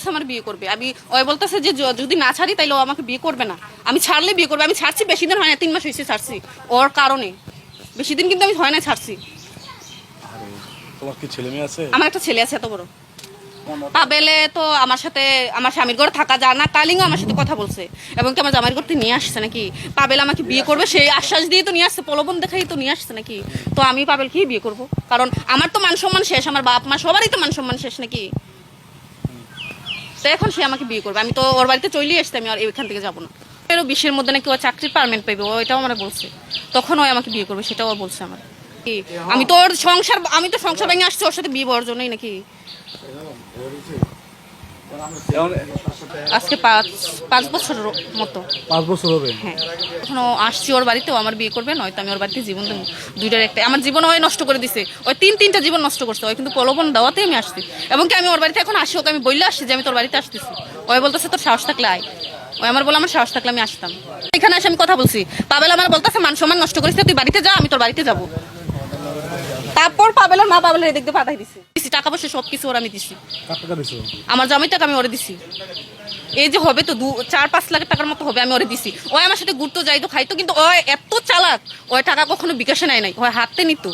বলতেছে আমার বিয়ে করবে। আমি ওই বলতেছে যে যদি না ছাড়ি তাইলে ও আমাকে বিয়ে করবে না। আমি ছাড়লে বিয়ে করবে। আমি ছাড়ছি বেশি দিন হয় না তিন মাস হয়েছে ছাড়ছি। ওর কারণে। বেশি দিন কিন্তু আমি হয় না ছাড়ছি। তোমার কি ছেলে মেয়ে আছে? আমার একটা ছেলে আছে এত বড়। পাবেলে তো আমার সাথে আমার স্বামীর ঘরে থাকা যায় না। কালিংও আমার সাথে কথা বলছে। এবং কি আমার ঘর থেকে নিয়ে আসছে নাকি? পাবেল আমাকে বিয়ে করবে সেই আশ্বাস দিয়ে তো নিয়ে আসছে প্রলোভন দেখাই তো নিয়ে আসছে নাকি? তো আমি পাবেলকেই বিয়ে করব। কারণ আমার তো মান সম্মান শেষ আমার বাপ মা সবারই তো মান সম্মান শেষ নাকি? তো এখন সে আমাকে বিয়ে করবে। আমি তো ওর বাড়িতে চলেই আসতে আমি আর এখান থেকে যাব না। এরও বিশ্বের মধ্যে নাকি ও চাকরির পারমেন্ট পাইবে, ও এটাও আমার বলছে। তখন ও আমাকে বিয়ে করবে, সেটাও বলছে আমার। কি, আমি তো ওর সংসার, আমি তো সংসার ভেঙে আসছি, ওর সাথে বিয়ে হওয়ার জন্যই নাকি? আজকে পাঁচ পাঁচ বছর মতো। পাঁচ বছর হবে। হ্যাঁ। এখনও আসছি ওর বাড়িতেও আমার বিয়ে করবে নয়তো আমি ওর বাড়িতে জীবন দুইটার একটা আমার জীবন ওই নষ্ট করে দিছে। ওই তিন তিনটা জীবন নষ্ট করছে। ওই কিন্তু প্রলোভন দেওয়াতেই আমি আসছি। এবং কি আমি ওর বাড়িতে এখন আসি ওকে আমি বললে আসছি যে আমি তোর বাড়িতে আসতেছি। ওই বলতেছে তোর সাহস থাকলে আয়। ওই আমার বলে আমার সাহস থাকলে আমি আসতাম। এখানে এসে আমি কথা বলছি। পাবেল আমার বলতেছে মান সম্মান নষ্ট করেছে তুই বাড়িতে যা আমি তোর বাড়িতে যাব। তারপর পাবেলের মা পাবেলের এদিক দিয়ে পাঠাই দিছি। দিছি টাকা পয়সা সব কিছু ওর আমি দিছি। আমার জামাই টাকা আমি ওরে দিছি। এই যে হবে তো দু চার পাঁচ লাখ টাকার মতো হবে আমি ওরে দিছি। ও আমার সাথে ঘুরতো যাইতো খাইতো কিন্তু ও এত চালাক ওই টাকা কখনো বিকাশে নেয় নাই। ওই হাতে নিত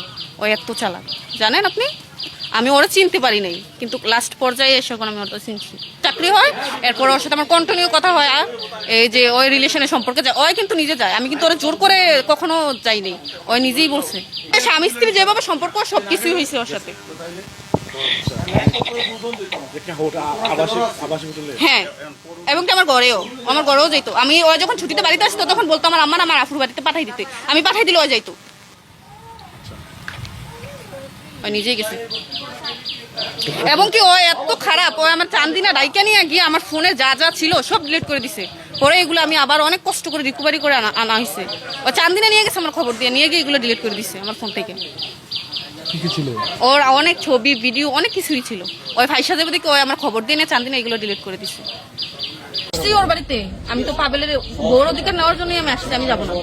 ও এত চালাক। জানেন আপনি? আমি ওরা চিনতে পারি নাই কিন্তু লাস্ট পর্যায়ে এসে এখন আমি ওটা চিনছি। চাকরি হয় এরপর ওর সাথে আমার কন্টিনিউ কথা হয় আর এই যে ওই রিলেশনের সম্পর্কে যায় ওই কিন্তু নিজে যায়। আমি কিন্তু ওরা জোর করে কখনো যাইনি ওই নিজেই বলছে। স্বামী স্ত্রী যেভাবে সম্পর্ক সব কিছুই হয়েছে ওর সাথে। হ্যাঁ এবং কি আমার ঘরেও আমার ঘরেও যাইতো। আমি ও যখন ছুটিতে বাড়িতে আসতো, তখন বলতো আমার আম্মা আমার আফুর বাড়িতে পাঠাই দিতে। আমি পাঠাই দিলে ও যাইতো। নিজেই গেছে। এবং কি ও এত খারাপ, ও আমার চান্দিনা ডাইকা নিয়ে গিয়ে আমার ফোনে যা যা ছিল সব ডিলিট করে দিছে। পরে এগুলো আমি আবার অনেক কষ্ট করে রিকভারি করে আনা আনা হয়েছে ও চান্দিনা নিয়ে গেছে আমার খবর দিয়ে, নিয়ে গিয়ে এগুলো ডিলিট করে দিছে আমার ফোন থেকে। কি কি ছিল? ওর অনেক ছবি ভিডিও অনেক কিছুই ছিল। ওই ফাইসা দেবে দেখে ওই আমার খবর দিয়ে নিয়ে চান্দিনা এগুলো ডিলিট করে দিছে। আসছি ওর বাড়িতে। আমি তো পাবেলের বড় অধিকার নেওয়ার জন্যই আমি আসছি আমি যাব না।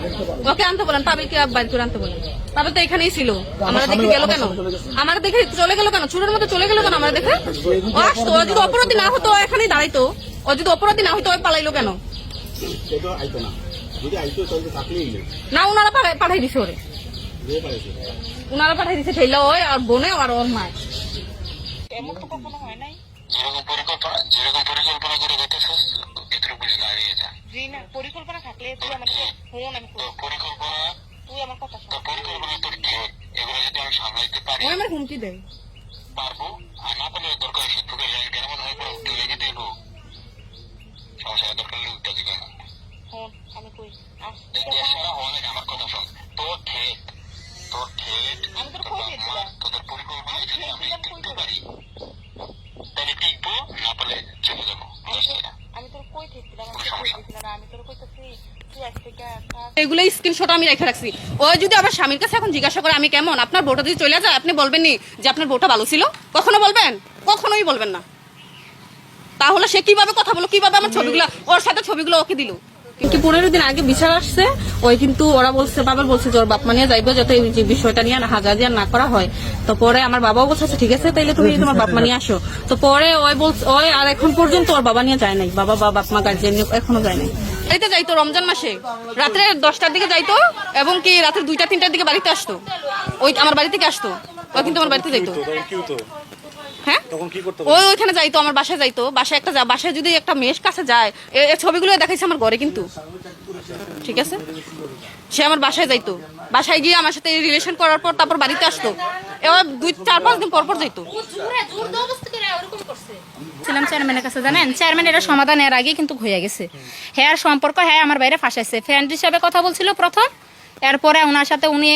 ওকে আনতে বলেন পাবেলকে বাড়ি করে আনতে বলেন। পাবেল তো এখানেই ছিল। আমরা দেখে গেল কেন? আমার দেখে চলে গেল কেন? চুরের মধ্যে চলে গেল কেন আমরা দেখে? ও আসতো ও যদি অপরাধী না হতো ও এখানেই দাঁড়াইতো। ও যদি অপরাধী না হতো ওই পালাইলো কেন? না। যদি আইতো তাহলে থাকলেই নেই না উনারা পাঠাই- দিছে ওরে। উনারা পাঠাই দিছে ঠেলা ওই আর বোনে আর ওর মায়। যেরকম পরিকল্পনা যেরকম পরিকল্পনা করে যেতেছিস এতটুকু বুঝে দাঁড়িয়ে যা। জি না পরিকল্পনা থাকলে তুই আমাকে ফোন আমি তো পরিকল্পনা তুই আমার কথা শোন। তো পরিকল্পনা তোর কি? এগুলো যদি আমি সামলাইতে পারি ওই আমার হুমকি দেয়। পারব? আর না পারলে দরকার শত্রুকে জায়গা কেমন হয়ে পড়ে উঠতে লেগে দেব? সমস্যা দরকার হলে উঠতে দিবে। না আমি কই আমার কথা শোন। তোর ঠেট তোর ঠেট আমি তোর তোর খোঁজ বাপ মা, দিয়েছিলাম। তোদের পরিকল্পনা যদি আমি টিকতে পারি তাহলে টিকবো না পারলে চলে যাব। আমি তোর টাকা। আমি তোর কই থেকছিলাম আমি তোর কই দিয়েছিলাম না। আমি তোর কইতাছি তুই আজ থেকে থাক। এগুলো স্ক্রিনশট আমি রেখে রাখছি। ও যদি আবার স্বামীর কাছে এখন জিজ্ঞাসা করে আমি কেমন? আপনার বউটা যদি চলে যায় আপনি বলবেন নি যে আপনার বউটা ভালো ছিল? কখনো বলবেন? কখনোই বলবেন না। তাহলে সে কীভাবে কথা বলো কীভাবে আমার ছবিগুলো ওর সাথে ছবিগুলো ওকে দিল? কিন্তু পনেরো দিন আগে বিচার আসছে ওই কিন্তু ওরা বলছে বাবা বলছে যে ওর বাপ মা নিয়ে যাইবো যাতে এই বিষয়টা নিয়ে হাজার দিয়ে না করা হয়। তো পরে আমার বাবাও বলছে আচ্ছা, ঠিক আছে তাইলে তুমি তোমার বাপ মা নিয়ে আসো। তো পরে ওই বলছে ওই আর এখন পর্যন্ত ওর বাবা নিয়ে যায় নাই। বাবা বা বাপ মা গার্জিয়ান এখনও যায় নাই। বাড়িতে যাইতো রমজান মাসে। রাত্রে দশটার দিকে যাইতো এবং কি রাত্রে দুইটা তিনটার দিকে বাড়িতে আসতো। ওই আমার বাড়ি থেকে আসতো। ও কিন্তু আমার বাড়িতে যাইতো। হ্যাঁ? তখন কি করতে? ওই ওইখানে যাইতো আমার বাসায় যাইতো। বাসায় একটা যা- বাসায় যদি একটা মেয়ের কাছে যায় এই ছবিগুলো দেখাইছে আমার ঘরে কিন্তু। ঠিক আছে? সে আমার বাসায় যাইতো। বাসায় গিয়ে আমার সাথে রিলেশন করার পর তারপর বাড়িতে আসতো। এবার দুই চার পাঁচ দিন পর পর যাইতো। ছিলাম চেয়ারম্যানের কাছে জানেন? চেয়ারম্যান এটা সমাধান এর আগে কিন্তু হয়ে গেছে। হ্যাঁ সম্পর্ক হ্যাঁ আমার বাইরে ফাঁসাইছে। ফ্রেন্ড হিসাবে কথা বলছিল প্রথম। এরপরে ওনার সাথে উনি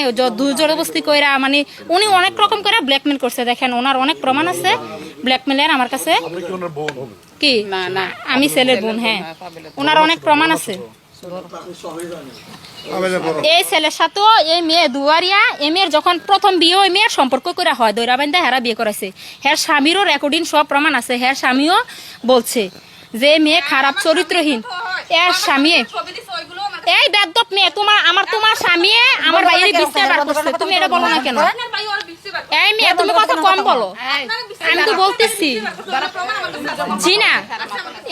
জোরবস্তি কইরা মানে উনি অনেক রকম করে ব্ল্যাকমেল করছে দেখেন ওনার অনেক প্রমাণ আছে ব্ল্যাকমেলের আমার কাছে। কি না না আমি ছেলের বোন হ্যাঁ। ওনার অনেক প্রমাণ আছে। এই ছেলের সাথেও এই মেয়ে দুয়ারিয়া এই মেয়ের যখন প্রথম বিয়ে ওই মেয়ের সম্পর্ক করে হয় দৈরাবান্ধা হেরা বিয়ে করেছে হ্যার স্বামীরও রেকর্ডিং সব প্রমাণ আছে হ্যার স্বামীও বলছে। যে মেয়ে খারাপ চরিত্রহীন। এর স্বামী এই বেদ্যপ মেয়ে, তোমার আমার তোমার স্বামী আমার বাইরে বিস্তার বার করছে। তুমি এটা বলো না কেন? এই মেয়ে, তুমি কথা কম বলো। আমি তো বলতেছি। জি না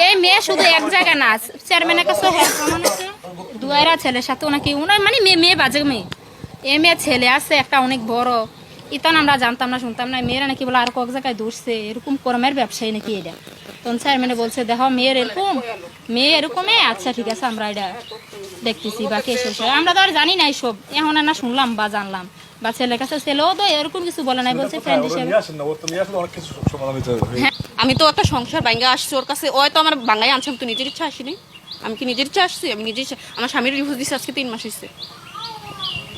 এই মেয়ে শুধু এক জায়গায় না, চেয়ারম্যানের কাছে হ্যাঁ দুয়ারা ছেলের সাথে ওনাকে ওনার মানে মেয়ে মেয়ে বাজে মেয়ে। এ মেয়ে ছেলে আছে, একটা অনেক বড়। ইতন আমরা জানতাম না শুনতাম না। মেয়েরা নাকি বলে আর কয়েক জায়গায় দৌড়ছে? এরকম কর্মের ব্যবসায়ী নাকি এটা। তখন চেয়ারম্যানে বলছে দেখো মেয়ের এরকম মেয়ে এরকমই আচ্ছা ঠিক আছে আমরা এটা দেখতেছি বা কে শেষ হয় আমরা তো আর জানি না সব এখন না শুনলাম বা জানলাম। বা ছেলের কাছে ছেলেও তো এরকম কিছু বলে নাই বলছে ফ্রেন্ড হিসেবে। হবে। আমি তো একটা সংসার ভাঙ্গা আসছি ওর কাছে। ওই তো আমার বাঙ্গাই আনছে আমি তো নিজের ইচ্ছা আসিনি। আমি কি নিজের ইচ্ছা আসছি? আমি নিজের আমার স্বামীর রিভোর্স দিচ্ছে আজকে তিন মাস হয়েছে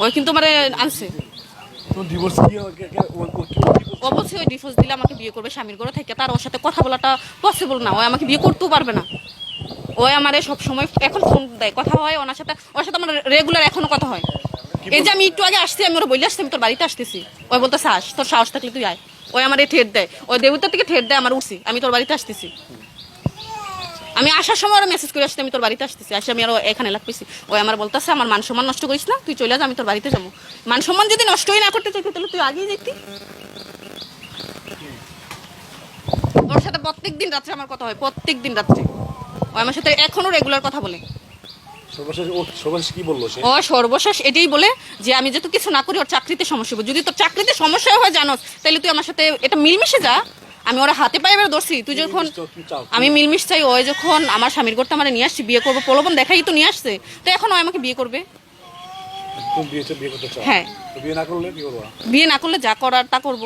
ওই কিন্তু আমার আনছে। ও- ও- অবশ্যই ডিভোর্স দিলে আমাকে বিয়ে করবে স্বামীর ঘরে থেকে তার ওর সাথে কথা বলাটা পসিবল না ওই আমাকে বিয়ে করতেও পারবে না সব সময় এখন ফোন দেয় কথা হয় ওনার সাথে ওর সাথে আমার রেগুলার এখনও কথা হয় এই যে আমি একটু আগে আসছি আমি ওরা বলে আসছি আমি তোর বাড়িতে আসতেছি ওই বলতে আস তোর সাহস থাকলে তুই আয় ওই আমার ঠেট দেয় ওই দেবতার থেকে ঠেট দেয় আমার উঠছি আমি তোর বাড়িতে আসতেছি আমি আসার সময় ওরা মেসেজ করে আসছি আমি তোর বাড়িতে আসতেছি আসে আমি আরও এখানে লাগতেছি ওই আমার বলতেছে আমার মান সম্মান নষ্ট করিস না তুই চলে যা আমি তোর বাড়িতে যাব। মান সম্মান যদি নষ্টই না করতে চাই তাহলে তুই আগেই যেতি ওর সাথে প্রত্যেক দিন রাত্রে আমার কথা হয় প্রত্যেক দিন রাত্রে। ও আমার সাথে এখনও রেগুলার কথা বলে। ও ও সর্বশেষ এটাই বলে যে আমি যেহেতু কিছু না করি ওর চাকরিতে সমস্যা হবে। যদি তোর চাকরিতে সমস্যা হয় জানোস তাহলে তুই আমার সাথে এটা মিলমিশে যা। আমি ওরা হাতে পায়ে এবার ধরছি তুই যখন আমি মিলমিশ চাই ওই যখন আমার স্বামীর করতে আমার নিয়ে আসছি বিয়ে করব প্রলোভন দেখাই তো নিয়ে আসছে তো এখন ও আমাকে বিয়ে করবে। হ্যাঁ। বিয়ে না করলে যা করার তা করব।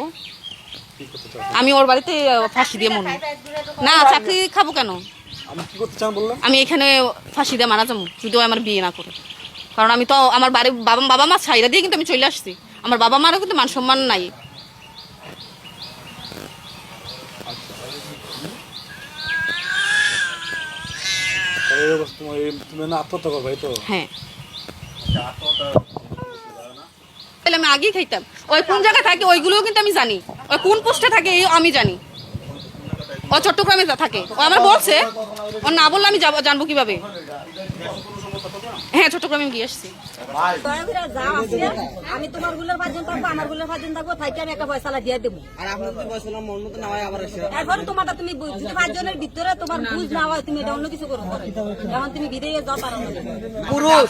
আমি ওর বাড়িতে ফাঁসি দিয়ে মনে না চাকরি খাব কেন? আমি এখানে ফাঁসি দিয়ে মারা যাব যদি ও আমার বিয়ে না করে। কারণ আমি তো আমার বাড়ি বাবা বাবা মা ছাইরা দিয়ে কিন্তু আমি চলে আসছি। আমার বাবা মারও কিন্তু মান সম্মান নাই। তুমি না আত্মহত্যা করবে তো। হ্যাঁ। তাহলে আমি আগেই খাইতাম। ওই কোন জায়গায় থাকে ওইগুলোও কিন্তু আমি জানি। ওই কোন পোস্টে থাকে এই আমি জানি। ও চট্টগ্রামে থাকে। ও আমার বলছে ও না বললে আমি জানব কীভাবে? হ্যাঁ চট্টগ্রামে আমি গিয়ে আসছি। আমি তোমারগুলোর পাঁচজন থাকব আমারগুলোর পাঁচজন থাকব থাকি আমি একটা পয়সা দিয়ে দেবো। আর আপনার পয়সা মন মতো না আবার এসে এরপরে তোমারটা তুমি বুঝ- যদি পাঁচজনের ভিতরে তোমার বুঝ না হয় তুমি এটা অন্য কিছু করো। পরে। এখন তুমি বিদেয়ে যাও অন্য পুরুষ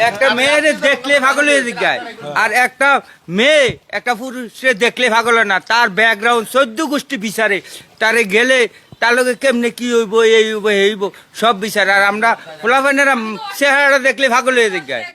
একটা মেয়ের দেখলে পাগল হয়ে যায় আর একটা মেয়ে একটা পুরুষে দেখলে পাগল না। তার ব্যাকগ্রাউন্ড চোদ্দ গোষ্ঠী বিচারে তারে গেলে তার লগে কেমনে কি হইব, এই হইব এই হইব? সব বিচার। আর আমরা ফোলাফানেরা চেহারাটা দেখলে ভাগল হয়ে যায়।